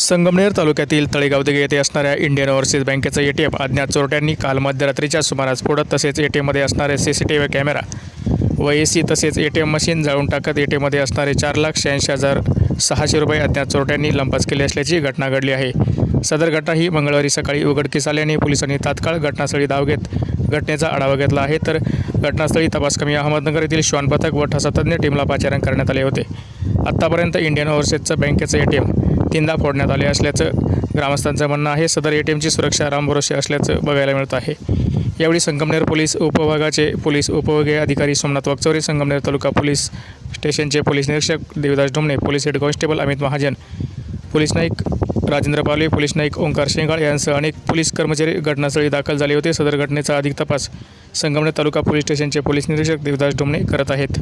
संगमनेर तालुक्यातील तळेगाव दिघे येथे असणाऱ्या इंडियन ओव्हरसीज बँकेचं ए टी एम अज्ञात चोरट्यांनी काल मध्यरात्रीच्या सुमारास फोडत तसेच ए टी असणारे C C T V camera व ए सी तसेच ए टी एम मशीन जाळून टाकत ए टी असणारे चार लाख शहाऐंशी हजार सहाशे रुपये अज्ञात चोरट्यांनी लंपास केली असल्याची घटना घडली आहे. सदर घटना ही मंगळवारी सकाळी उघडकीस आल्याने पोलिसांनी तात्काळ घटनास्थळी धाव घेत घटनेचा आढावा घेतला आहे. तर घटनास्थळी तपास कमी अहमदनगर येथील श्वान पथक व ठसातज्ञ टीमला पाचारण करण्यात आले होते. आत्तापर्यंत इंडियन ओव्हरसीजचं बँकेचं ए टी एम तीनदा फोडण्यात आले असल्याचं ग्रामस्थांचं म्हणणं आहे. सदर ए टी एमची सुरक्षा रामभरोशी असल्याचं बघायला मिळत आहे. यावेळी संगमनेर पोलीस उपविभागाचे पोलीस उपविभागीय अधिकारी सोमनाथ वागचौरे संगमनेर तालुका पोलीस स्टेशनचे पोलीस निरीक्षक Devdas Dhomne police head constable Amit Mahajan police Naik Rajendra Pawale police Naik Omkar शेंगाळ यांसह अनेक पोलीस कर्मचारी घटनास्थळी दाखल झाले होते. सदर घटनेचा अधिक तपास संगमनेर तालुका पोलीस स्टेशनचे पोलीस निरीक्षक देवदास ढोमणे करत आहेत.